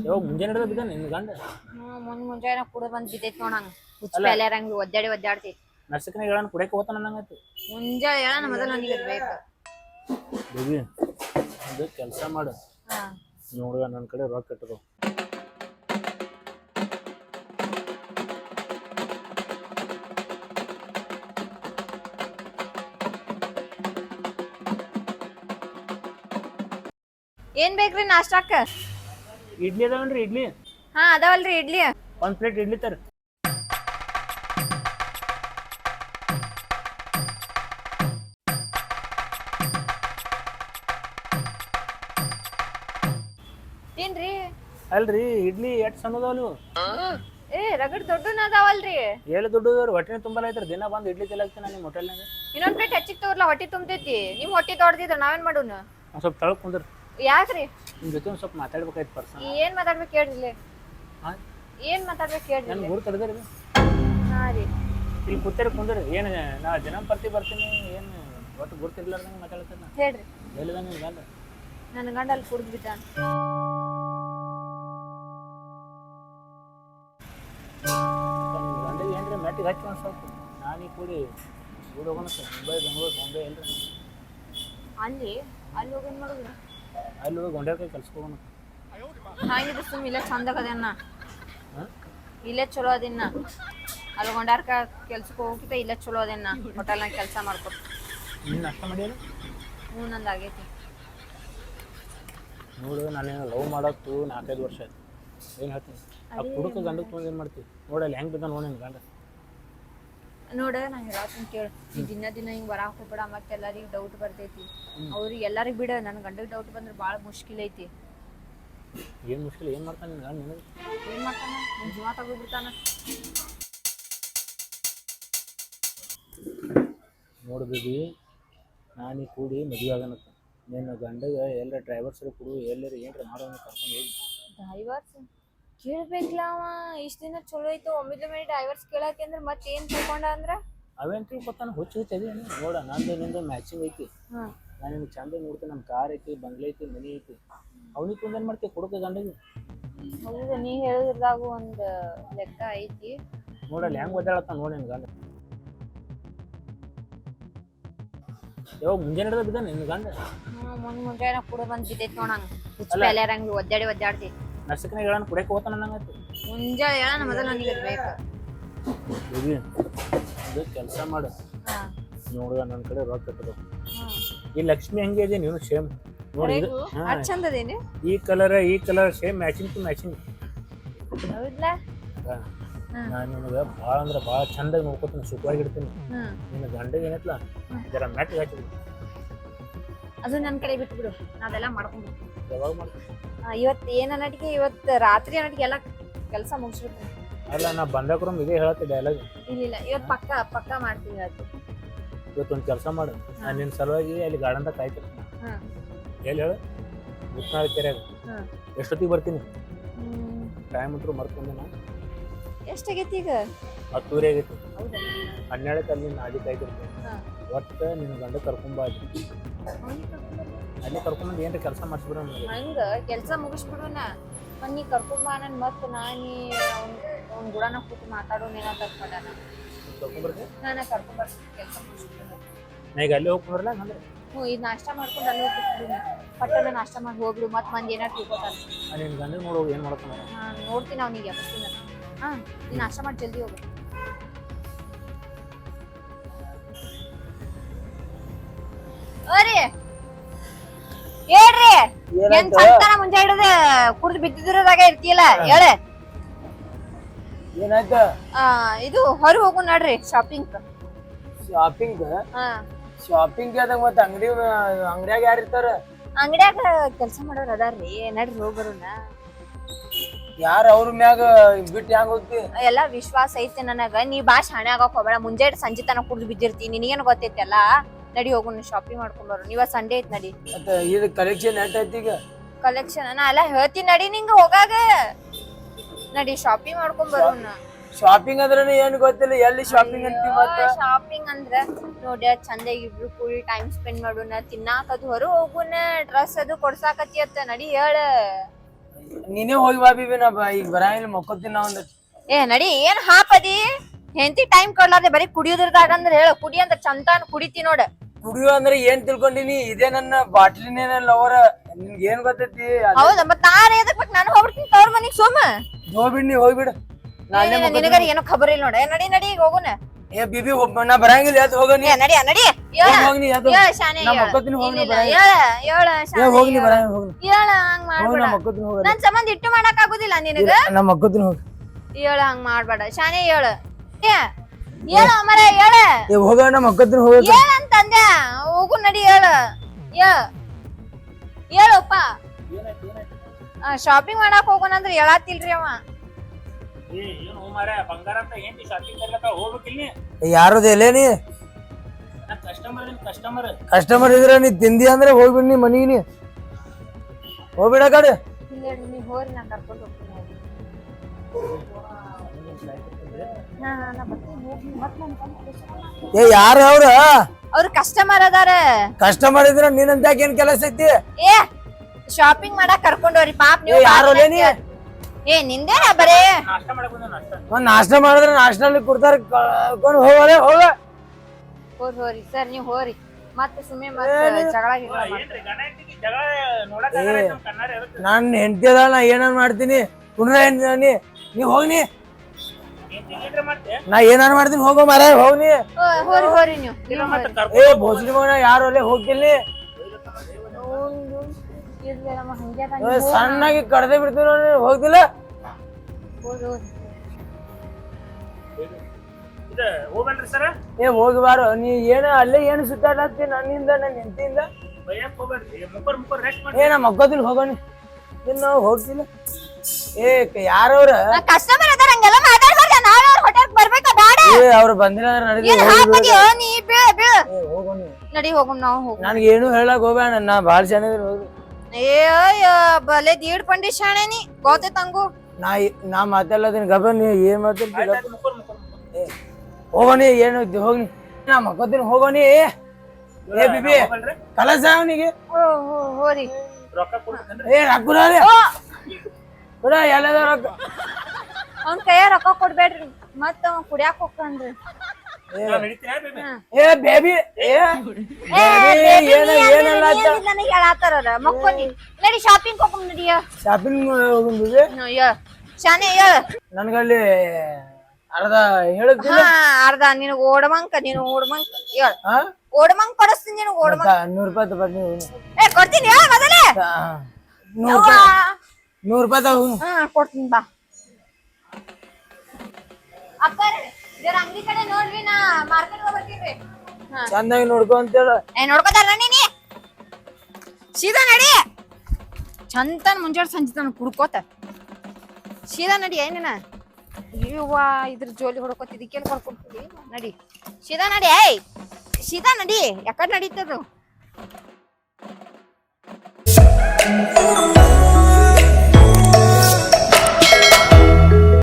ಯಾವಾಗ ಮುಂಜಾನೆ ಹಿಡಿದ ಬಿದ್ದ ನಿನ್ನ ಗಂಡ? ಮುಂಜ್ ಮುಂಜಾನೆ ಕುಡಿದ್ ಬಂದ್ ಬಿದ್ದೈತಿ ನೋಡಂಗ ಹುಚ್ಚ ಅಲ್ಲ. ಪ್ಯಾಲ್ಯಾರಂಗ್ ಒದ್ದಾಡಿ ಒದ್ದಾಡ್ತೈತಿ ನರ್ಸಕನ ಹೇಳಣ ಕುಡಿಯಕ್ಕೆ ಹೋತಾನ ಅನ್ನಂಗಾಯ್ತು ಮುಂಜಾನೆ ಹೇಳ ಮೊದಲು ನನಗೆ ಬೇಕು. ಬೇಬಿ ಅದು ಕೆಲಸ ಮಾಡು. ಹಾ. ನೋಡುವ ನನ್ನ ಕಡೆ ರೊಕ್ಕ ಇಟ್ಟದು ಏನ್ ಬೇಕ್ರಿ ನಾಷ್ಟಾಕ ಇಡ್ಲಿ ಅದಾವನ್ರಿ ಇಡ್ಲಿ? ಹಾ ಅದಾವಲ್ರಿ ಇಡ್ಲಿ. ಒಂದ್ ಪ್ಲೇಟ್ ಇಡ್ಲಿ ತರ. ಏನ್ರಿ? ಅಲ್ರಿ ಇಡ್ಲಿ ಎಟ್ ಸಣ್ಣ ಅದಾವ ನೀವು ಏ ರಗಡ್ ದೊಡ್ಡನ ಅದಾವಲ್ರಿ. ಎಲ್ಲಿ ದುಡ್ಡು ಹೊಟ್ಟೆ ತುಂಬಾ ಐತ್ರಿ ದಿನ ಬಂದು ಇಡ್ಲಿ ತಿಲ್ಲಾಕ್ತೀನಿ ನಿಮ್ಮ ಹೋಟೆಲ್ನಾಗ? ಇನ್ನೊಂದ್ ಪ್ಲೇಟ್ ಹೆಚ್ಚಿಗೆ ತೋರ್ಲ ಹೊಟ್ಟೆ ತುಂಬತೈತಿ. ನಿಮ್ ಹೊಟ್ಟೆ ದೊಡ್ಡದಿದ್ರ ನಾವೇನ್ ಮಾಡೋಣ ಒಂದು ಸ್ವಲ್ಪ ತಳಕ್ ಕುಂದ್ರಿ ಯಾಕ್ರಿ? ನಿಮ್ಮ ಜೊತೆ ಒಂದು ಸ್ವಲ್ಪ ಮಾತಾಡ್ಬೇಕಾಯ್ತು ಪರ್ಸನ್ ಏನ್ ಮಾತಾಡ್ಬೇಕು ಹೇಳ್ರಿ ಏನ್ ಮಾತಾಡ್ಬೇಕು ಹೇಳ್ರಿ ನನ್ ಊರ್ ಕರೆದ್ರಿ ಹಾ ರೀ. ಇಲ್ಲಿ ಕೂತೇರಿ ಕುಂದ್ರಿ. ಏನು ನಾ ದಿನ ಪರ್ತಿ ಬರ್ತೀನಿ. ಏನು ಒಟ್ಟು ಗುರ್ತಿರ್ಲಾರ್ದಂಗ ಮಾತಾಡ್ತೀನಿ ಹೇಳ್ರಿ. ಎಲ್ಲಿದ ನಿನ್ ಗಂಡ? ನನ್ನ ಗಂಡ ಅಲ್ಲಿ ಕುಡ್ದು ಬಿದ್ದ ಗಂಡ ಏನ್ರಿ ಮೆಟ್ಟಿಗೆ ಹಚ್ಚಿ ಒಂದು ಸ್ವಲ್ಪ. ನಾನು ಕೂಡಿ ಕೂಡ ಹೋಗೋಣ ಮುಂಬೈ ಬೆಂಗಳೂರು ಬಾಂಬೆ ಎಲ್ರಿ. ಅಲ್ಲಿ ಅಲ್ಲಿ ಹೋಗಿ ಏನ್ ಮಾಡುದು ಅಲ್ಲಿ ಹೋಗಿ ಗೊಂಡ್ಯಾರ ಕೈ ಕೆಲ್ಸಕ್ಕೆ ಹೋಗೋಣ ಹಾಗಿದ್ರೆ ಸುಮ್ ಇಲ್ಲೇ ಚಂದ ಅದೇನ ಇಲ್ಲೇ ಚಲೋ ಅದಿನ್ನ ಅಲ್ಲಿ ಗೊಂಡಾರ್ಕ ಕೆಲ್ಸಕ್ಕೆ ಹೋಗಿತ್ತ ಇಲ್ಲೇ ಚಲೋ ಅದೇನ ಹೋಟೆಲ್ನಾಗ ಕೆಲಸ ಮಾಡ್ಕೊತ ನೀನು ಅಷ್ಟ ಮಾಡ್ಯಾರ? ಹ್ಞೂ ನಂದು ಆಗೈತಿ. ನೋಡು ನಾನೇನು ಲವ್ ಮಾಡೋದು ನಾಲ್ಕೈದು ವರ್ಷ ಆಯ್ತು. ಏನು ಹೇಳ್ತೀನಿ ಆ ಕುಡುಕ ಗಂಡಕ್ಕೆ ತೊಗೊಂಡು ಏನು ಮಾಡ್ತೀವಿ ನೋಡಲ್ಲಿ ಹೆಂಗೆ ಬಿದ್ದ ನೋಡಿ ನಿನ್ನ ಗಂಡ. ನೋಡ ನಾ ಹೇಳತ್ತೀನಿ ಕೇಳು. ಈ ದಿನ ದಿನ ಹಿಂಗ್ ಬರಾಕ್ ಹೋಗ್ಬೇಡ ಮತ್ತೆ ಎಲ್ಲರಿಗೂ ಡೌಟ್ ಬರ್ತೈತಿ. ಅವ್ರಿಗೆ ಎಲ್ಲರಿಗೂ ಬಿಡ ನನ್ನ ಗಂಡಗೆ ಡೌಟ್ ಬಂದ್ರೆ ಭಾಳ ಮುಷ್ಕಿಲ್ ಐತಿ. ಏನು ಮುಷ್ಕಿಲ್ ಏನು ಮಾಡ್ತಾನ ನಿನ್ನ ಗಂಡ ನಿನಗೆ? ಏನ್ ಮಾಡ್ತಾನ? ನಿನ್ ಜೀವ ತಗೋಬಿಡ್ತಾನ. ನೋಡು ಬೇಬಿ ನಾನು ಕೂಡಿ ಮದುವೆ ಆಗನತ್ತ ನಿನ್ನ ಗಂಡಗೆ ಎಲ್ಲ ಡ್ರೈವರ್ಸ್ ಕೊಡು ಎಲ್ಲರೂ ಏನ್ರ ಮಾಡೋಣ ಕರ್ಕೊಂಡು ಹೋಗಿ. ಡೈವರ್ಸ್ ಕೇಳ್ಬೇಕಲ್ಲ ಅವ ಇಷ್ಟ ದಿನ ಚಲೋ ಐತು ಒಮ್ಮಿದ ಮೇಲೆ ಡೈವರ್ಸ್ ಕೇಳಕ್ಕೆ ಅಂದ್ರೆ ಮತ್ತೆ ಏನು ತಿಳ್ಕೊಂಡ ಅಂದ್ರ? ಅವೇನು ತಿಳ್ಕೊತಾನೆ ಹುಚ್ಚು ಹುಚ್ಚು ಅದೇನು ನೋಡ ನಂದು ನಿಂದು ಮ್ಯಾಚಿಂಗ್ ಐತಿ. ನಾನು ನಿಮ್ಗೆ ಚಂದ ನೋಡ್ತೀನಿ ನಮ್ಮ ಕಾರ್ ಐತಿ ಬಂಗ್ಲೆ ಐತಿ ಮನೆ ಐತಿ. ಅವನಿಗೆ ಏನ್ ಮಾಡ್ತೀವಿ ಕೊಡಕ ಗಂಡಗೆ ಹೌದು ನೀ ಹೇಳಿದ್ರದಾಗು ಒಂದು ಲೆಕ್ಕ ಐತಿ. ನೋಡಲ್ಲಿ ಹೆಂಗೆ ಒದ್ದಾಡತ್ತ ನೋಡಿ ನಿಮಗೆ ಗಂಡ. ಯಾವಾಗ ಮುಂಜಾನೆ ಹಿಡಿದ ಬಿದ್ದ ನಿನ್ನ ಗಂಡ? ಹ್ಮ್ ಮುಂಜಾನೆ ಕೂಡ ಬಂದ್ ಬಿದ್ದೈತಿ ನೋಡಂಗ ಹುಚ್ಚ. ಪ್ಯಾಲ್ಯಾರಂಗ್ ಒದ್ದಾಡಿ ಒದ್ದಾಡ್ತೈತಿ ನರ್ಸಕನ ಹೇಳಣ ಕುಡಿಯಕ್ಕೆ ಹೋತಾನ ಅನ್ನಂಗಾಯ್ತು ಮುಂಜಾನೆ ಹೇಳೋಣ ಮೊದಲು ನನಗೆ ಇದ್ ಬೇಕು ಬೇಬಿ ಅದು ಕೆಲಸ ಮಾಡು. ನೋಡುವ ನನ್ನ ಕಡೆ ರೊಕ್ಕ ಇಟ್ಟದು ಈ ಲಕ್ಷ್ಮಿ ಹಂಗೆ ಇದೆ ನೀನು ಸೇಮ್ ನೋಡಿ ಇದು. ಹಾ, ಅದ್ ಚಂದ ಅದೇನಿ? ಈ ಕಲರ್ ಈ colour same matching to matching ಹೌದ್ಲಾ? ನಾನು ನಿನಗೆ ಭಾಳ ಅಂದ್ರೆ ಭಾಳ ಚಂದಾಗಿ ನೋಡ್ಕೊತೀನಿ ಸುಖವಾಗಿ ಇಡ್ತೀನಿ. ಹ್ಮ್ ನಿನ್ನ ಗಂಡಗೆ ಏನೈತ್ಲ? ಜರ ಮೆಟ್ಟಿಗೆ ಹಚ್ಚಿಬಿಡು ಅದು ನನ್ನ ಕಡೆ ಬಿಟ್ಟು ಬಿಡು ನಾವೆಲ್ಲ ಮಾಡ್ಕೊಂಡು ಯಾವಾಗ ಮಾಡ್ತೀನಿ ಇವತ್ ಏನ ನಟಿಗೆ ಇವತ್ ರಾತ್ರಿ ನಟಿಗೆ ಎಲ್ಲ ಕೆಲಸ ಮುಗಿಸ್ಬಿಡ್ತೀನಿ. ಅಲ್ಲ ನಾ ಬಂದಾಕ್ರಮ್ ಇದೇ ಹೇಳತ್ತೆ ಡೈಲಾಗ್ ಇಲ್ಲ ಇಲ್ಲ ಇವತ್ ಪಕ್ಕ ಪಕ್ಕ ಮಾಡ್ತೀನಿ ಇವತ್ತು. ಇವತ್ತು ಒಂದು ಕೆಲಸ ಮಾಡು. ನಾನು ನಿನ್ನ ಸಲುವಾಗಿ ಅಲ್ಲಿ ಗಾರ್ಡನ್ದಾಗ ಕಾಯ್ತೀನಿ. ಹಾಂ. ಎಲ್ಲಿ ಹೇಳು. ಮುತ್ನಾಳ ಕೆರೆಯಾಗ. ಎಷ್ಟೊತ್ತಿಗೆ ಬರ್ತೀನಿ? ಟೈಮ್ ಅಂತೂ ಮರ್ಕೊಂಡೆ ನಾ. ಎಷ್ಟಾಗೈತಿ ಈಗ? ಹತ್ತೂರಿ ಆಗೈತಿ. ಹೌದಾ? ಹನ್ನೆರಡಕ್ಕೆ ಅಲ್ಲಿ ನಾಡಿ ಕಾಯ್ತಿರ್ತೀನಿ. ಹಾ. ಒಟ್ಟು ನಿನ್ನ ಗಂಡ ಕರ್ಕೊಂಬ ಅಲ್ಲಿ. ಅಲ್ಲಿ ಕರ್ಕೊಂಬಂದು ಏನ್ರಿ ಕೆಲಸ ಮಾಡಿಸ್ಬಿಡ ಹಂಗ ಕೆಲಸ ಮುಗಿಸ್ಬಿಡೋಣ ಮುಗಿಸ್ಬಿಡುನ ಮನ್ನಿ ಬಾ ನನ್ ಮತ್ ನಾನಿ ಅವ್ನ್ ಅವ್ನ್ ಗುಡನ ಕೂತು ಮಾತಾಡೋಣ ಏನೋ ತಕ್ಕೊಂಡಾನ ಕರ್ಕೊಂಬರ್ತೀನಿ ನಾನ ಕರ್ಕೊಂಡ್ ಬರ್ತೀನಿ ಕೆಲಸ ಮುಗಿಸ್ಬಿಡೋಣ ನಾ ಈಗ ಅಲ್ಲಿ ಹೋಗ್ಕೊಂಡ್ರಲ್ಲ ಹಂಗಂದ್ರೆ? ಹ್ಞೂ ಇದು ನಾಷ್ಟ ಮಾಡ್ಕೊಂಡು ಅಲ್ಲಿ ಹೋಗ್ಬಿಡ್ತೀನಿ ಪಟ್ಟಣ ನಾಷ್ಟ ಮಾಡಿ ಹೋಗ್ಬಿಡು ಮತ್ತೆ ಮಂದಿ ಏನಾರು ತಿಳ್ಕೊತಾನೆ ನಿನ್ ಗಂಡ ನೋಡೋಗಿ ಏನು ಮಾಡ್ತಾನೆ ಹಾ ನೋಡ್ತೀನಿ ಅವ್ನಿಗೆ ಎಬ್ಬಿಸ್ತೀನಿ ಹಾ ನೀನು ನಾಷ್ಟ ಮಾಡಿ ಜಲ್ದಿ ಹೋಗು. ಅರಿ! ಹೇಳ್ರಿ. ಏನ್ ಚಂತನ ಮುಂಜಾ ಹಿಡಿದ ಕುಡ್ದು ಬಿದ್ದಿದ್ರದಾಗ ಇರ್ತೀಯಲ್ಲ ಹೇಳಿ. ಏನಾಯ್ತು? ಆ ಇದು ಹೊರ ಹೋಗು ನಡ್ರಿ ಶಾಪಿಂಗ್ ಶಾಪಿಂಗ್ ಶಾಪಿಂಗ್ ಆದಾಗ ಮತ್ತೆ ಅಂಗಡಿ ಅಂಗಡಿಯಾಗ ಯಾರು ಇರ್ತಾರ? ಅಂಗಡಿಯಾಗ ಕೆಲಸ ಮಾಡೋರು ಅದಾರ್ರಿ ನಡ್ರಿ ಹೋಗಿ ಬರೋಣ. ಯಾರು ಅವ್ರ ಮ್ಯಾಗ ಬಿಟ್ಟು ಹ್ಯಾಂಗ ಹೋಗ್ತಿ? ಎಲ್ಲಾ ವಿಶ್ವಾಸ ಐತಿ ನನಗ. ನೀ ಬಾ ಶಾಣೆ ಆಗಕ್ ಹೋಗ್ಬೇಡ. ಮುಂಜಾನೆ ಸಂಜೆ ತನಕ ಕುಡ್ದು ಬಿದ್ದಿರ್ತಿ. ನಿನಗೇನು ಗೊತ್ತೈತಿ ಅಲ್ಲ ನಡಿ ಹೋಗೋಣ ಶಾಪಿಂಗ್ ಮಾಡ್ಕೊಂಡ್ ಬರೋಣ ಇವಾಗ ಸಂಡೇ ಐತ್ ನಡಿ. ಮತ್ತೆ ಕಲೆಕ್ಷನ್ ಈಗ? ಕಲೆಕ್ಷನ್ ನಾ ಅಲ್ಲ ಹೇಳ್ತೀನಿ ನಡಿ ನಿಂಗೆ ಹೋಗಾಗ. ನಡಿ ಶಾಪಿಂಗ್ ಮಾಡ್ಕೊಂಡ್ ಬರೋಣ ಶಾಪಿಂಗ್ ಅಂದ್ರೆ ಏನು ಗೊತ್ತಿಲ್ಲ ಎಲ್ಲಿ ಶಾಪಿಂಗ್ ಅಂತೀವಿ ಮತ್ತೆ? ಶಾಪಿಂಗ್ ಅಂದ್ರ ನೋಡಿ ಚಂದ ಇಬ್ರು ಕೂಡಿ ಟೈಮ್ ಸ್ಪೆಂಡ್ ಮಾಡೋಣ ತಿನ್ನಾಕ ಅದು ಹೊರ ಹೋಗುನ ಡ್ರೆಸ್ ಅದು ಕೊಡ್ಸಾಕತಿ ಅಂತ ನಡಿ ಹೇಳ. ನೀನೇ ಹೋಗಿ ಬಾ ಬಿಬಿ ನಾ ಬಾ ಈಗ ಬರಂಗಿಲ್ಲ ಮಕ್ಕೋತೀನಿ ನಾ ಒಂದ್. ಏ ನಡಿ ಏನ್ ಹಾಪದಿ ಹೆಂತಿ ಟೈಮ್ ಕೊಡ್ಲಾರ್ದೆ ಬರೀ ಕುಡಿಯೋದ್ರದಾಗ ಅಂದ್ರೆ ಹೇಳ ಕುಡಿ ಅಂದ್ರೆ ಚಂತಾನ ಕುಡಿತಿ ನೋಡ. ಕುಡಿಯೋ ಅಂದ್ರೆ ಏನ್ ತಿಳ್ಕೊಂಡಿನಿ? ಇದೇ ನನ್ನ ಬಾಟ್ಲಿನೇ ನನ್ನ ಲವರ ನಿನ್ಗೆ ಏನ್ ಗೊತ್ತೈತಿ? ಹೌದಾ? ಮತ್ ನಾನು ಎದಕ್ ಬೇಕು ನಾನು ಹೋಗ್ಬಿಡ್ತೀನಿ ತವ್ರ ಮನಿಗ್ ಸೋಮ? ಹೋಗ್ಬಿಡ್ ನೀ ಹೋಗ್ಬಿಡು. ನಿನಗರ ಏನೋ ಖಬರ್ ಇಲ್ಲ ನೋಡ. ನಡಿ ನಡಿ ಈಗ ಹೋಗೋಣ ಏ ಬಿಬಿ ಒಬ್ಬ ನಾ ಬರಂಗಿಲ್ಲ ಯಾತ್ ಹೋಗ ನೀ. ನಡಿ ನಡಿ. ಹೇಳ. ಯಾತ್ ಶಾನೆ ನಾ ಹೇಳ. ಮಕ್ಕೋತೀನಿ ಹೋಗ್ ಏಳ ನಾ ಇಲ್ಲ, ಬರಂಗಿಲ್ಲ. ಹೇಳ ಹೇಳ ಏ ಶಾನೆ ಹೋಗ್ನಿ ಬರ ಹೇಳ. ಬರಂಗಿಲ್ಲ ಹೋಗ್ ಮಾಡ್ಬೇಡ. ನಾ ಮಕ್ಕೋತೀನಿ ಹೋಗ ನನ್ ಸಂಬಂಧ ಇಟ್ಟು ಮಾಡಕ್ ಆಗುದಿಲ್ಲ ನಿನಗ? ನಾ ಮಕ್ಕೋತೀನಿ ಹೋಗ. ಹೇಳ ಹಂಗ ಮಾಡ್ಬೇಡ. ಶಾನೆ ಹೇಳ. ಏ ಹೇಳ ಮರ ಹೇಳ. ಏ ಹೋಗ ನಮ್ಮ ಮಕ್ಕೋತೀನಿ ಹೋಗ ಹೇಳ ಅಂತಂದೆ. ಹೋಗು ನಡಿ ಹೇಳ. ಹೇಳ ಹೇಳಪ್ಪ. ಶಾಪಿಂಗ್ ಮಾಡಕ್ ಹೋಗೋಣ ಅಂದ್ರೆ ಹೇಳತ್ತಿಲ್ರಿ ಅವ. ಯಾರದ ಎಲ್ಲೇ ನೀ? ನಾ ಕಸ್ಟಮರ್ ಇದ್ರ ನೀ ತಿಂದಿ ಅಂದ್ರೆ ಹೋಗ್ಬಿಡ್ ನೀ ಮನಿಗೆ ನೀ. ಹೋಗ್ಬಿಡ ಕಡೆ. ಹೋರಿ ನಾ ಕರ್ಕೊಂಡು ಹೋಗ್ತೀನಿ. ಏ ಯಾರು ಅವ್ರ? ಅವ್ರು ಕಸ್ಟಮರ್ ಅದಾರ. ಕಸ್ಟಮರ್ ಇದ್ರ ನೀನಂತ ಏನ್ ಕೆಲಸ ಐತಿ? ಏ ಶಾಪಿಂಗ್ ಮಾಡಕ್ ಕರ್ಕೊಂಡವ್ರಿ ಪಾಪ ನೀವು ಯಾರು ನೀ ಏ ನಿಂದೇನ ಬರೇ? ಒಂದ್ ನಾಷ್ಟ ಮಾಡಿದ್ರೆ ನಾಷ್ಟನಲ್ಲಿ ಕೊಡ್ತಾರ ಕರ್ಕೊಂಡು ಹೋಗೋರೆ ಹೋಗ. ಹೋರಿ ಹೋರಿ ಸರ್ ನೀವು ಹೋರಿ. ಮತ್ತೆ ಸುಮ್ಮನೆ ಮತ್ತೆ ಜಗಳ ಗಿಗಳ ಮಾಡ್ತೀರಿ. ಏನ್ರಿ ಜಗಳ ನೋಡಕ್ ಆಗಲ್ಲ ಐತೆ ನಮ್ ಕಣ್ಣಾರೆ ಅದಕ್ಕೆ ನಾನ್ ಹೆಂಡತಿ ಅದ ನಾ ಏನಾರ ಮಾಡ್ತೀನಿ? ಪುನರ ಹೆಂಡ್ತಿ ನೀ ನೀ ಹೋಗ್ನಿ. ನಾ ಏನಾರ ಮಾಡ್ತೀನಿ ಹೋಗೋ ಮರ ಹೋಗ್ನಿ ಹೋರಿ ಹೋರಿ ನೀವು. ಏ ಭೋಸಡಿ ಮಗನ ಯಾರು ಅಲ್ಲೇ ಹೋಗ್ತಿಲ್ಲಿ ಇರ್ಲಿ ನಮ್ಮ ಹಂಗೆ ಅದ, ಏ, ನೀವು ಹೋಗ್ ಸಣ್ಣಾಗಿ ಕಡ್ದೆ ಬಿಡ್ತೀನಿ ನೋಡಿ ಹೋಗ್ತಿಲ್ಲ ಏ ಹೋಗಿ ಬಾರೋ. ನೀ ಏನ ಅಲ್ಲೇ ಏನು ಸುತ್ತಾಡತ್ತಿ ನನ್ನಿಂದ ನನ್ನ ಹೆಂಡತಿಯಿಂದ? ಏ ನಾ ಮಕ್ಕೋತೀನಿ ಹೋಗೋನಿ ಇನ್ನು ಹೋಗ್ತಿಲ್ಲ. ಏ ಯಾರವ್ರ? ಕಸ್ಟಮರ್ ಅದಾರ ಹಂಗೆಲ್ಲ ಮಾತಾಡ್ಬಾರ್ದ ನಾಳೆ ಅವ್ರ ಹೋಟೆಲ್ ಬರ್ಬೇಕಾ ಬೇಡ ಏ ಅವ್ರು ಬಂದಿಲ್ಲ ಅಂದ್ರೆ ನಡೀತಿ ಏನ್ ಹಾಪದಿಯೋ ನೀ ಬೀಳ ಬೀಳ. ಏ ಹೋಗೋನಿ ನಡಿ ಹೋಗು ನಾವು ಹೋಗು. ನನಗೆ ಏನು ಹೇಳಕ್ ಹೋಗ್ಬೇಡ ನಾ ಭಾಳ ಚೆನ್ನಾಗಿ ಹೋಗಿ. ಏ ಬಲೆ ದೀಡ್ ಪಂಡಿ ಶಾಣೆ ನೀ. ಗೊತ್ತೈತ್ ಹಂಗು ನಾ ನಾ ಮಾತಾಡ್ಲತ್ತೀನಿ ಗಬ ನೀ ಏನ್ ಮಾತಾಡ್ತಿ ಗಬ ಆಯ್ತು ಮುಕ್ಕರ್ ಮುಕ್ಕರ್ ಮುಕ್ಕರ್. ಹೋಗೋನಿ ಏನು ಇದ್ದು ಹೋಗ್ನಿ ನಾ. ಮಕ್ಕೋತೀನಿ ಹೋಗೋನಿ ಏ ಬಿಬಿ ಹೋಗಲ್ರಿ ಕಲಸ ಅವನಿಗೆ. ಓ ಹೋ ಹೋರಿ. ರೊಕ್ಕ ಕೊಡ್ಬೇಕಂದ್ರೆ ಏ ರಕ್ಕುನಾರಿ ಓ ಬಿಡ ಎಲ್ಲದ ರೊಕ್ಕ. ಅವ್ನ ಕೈಯ ರೊಕ್ಕ ಕೊಡ್ಬೇಡ್ರಿ ಮತ್ತ ಅವ ಕುಡಿಯಾಕ ಹೋಗ್ತಾನ್ರಿ. ಬೇಬಿ? ಏ ಬೇಬಿ ಏ. ಬೇಬಿ ಏನ ಏನಲ್ಲ ಅಂತ ನನಗೆ ಮಕ್ಕೋನಿ ನಡಿ ಶಾಪಿಂಗ್ ಹೋಗಮ್ ನಡಿಯ ಶಾಪಿಂಗ್ ಹೋಗಿದ್ವಿ ಯ ಶಾನೆ ಯ ನನ್ಗಲ್ಲಿ ಅರ್ಧ ಹೇಳುತ್ತಿಲ್ಲ ಹಾ ಅರ್ಧ. ನಿನಗೆ ಓಡಮಂಕ ನೀನು ಓಡಮಂಕ ಹೇಳ ಹಾ? ಓಡಮಂಕ್ ಕೊಡಿಸ್ತೀನಿ ನಿನಗ್ ಓಡಮಂಕ್ ನೂರು ರೂಪಾಯಿ ಏ ಕೊಡ್ತೀನಿ ಹೇಳ ಮೊದಲೇ. ನೂರ್ ರೂಪಾಯಿ. ನೂರ್ ರೂಪಾಯಿ ತಗೋ ಕೊಡ್ತೀನಿ ಬಾ. ಅಪ್ಪಾರ ಇದರ ಅಂಗಡಿ ಕಡೆ ನೋಡ್ರಿ ನಾ ಮಾರ್ಕೆಟ್ ಬರ್ತೀನಿ ಹಾ. ಚಂದಾಗಿ ಅಂತ ಅಂತೇಳ ಏ ನೋಡ್ಕೊತಾರ ನೀನಿ ಸೀದಾ ನಡಿ. ಚಂತನ್ ಮುಂಜಾನೆ ಸಂಜೆ ತನ ಕುಡ್ಕೋತ. ಸೀದಾ ನಡಿ ಏನಿನ ಇವ್ವ ಇದ್ರ ಜೋಲಿ ಹೊಡ್ಕೋತಿದ್ದಿ ಕೇಳಿ ಕರ್ಕೊಡ್ತೀವಿ ನಡಿ. ಸೀದಾ ನಡಿ ಏಯ್. ಸೀದಾ ನಡಿ ಯಾಕಡೆ ನಡೀತದು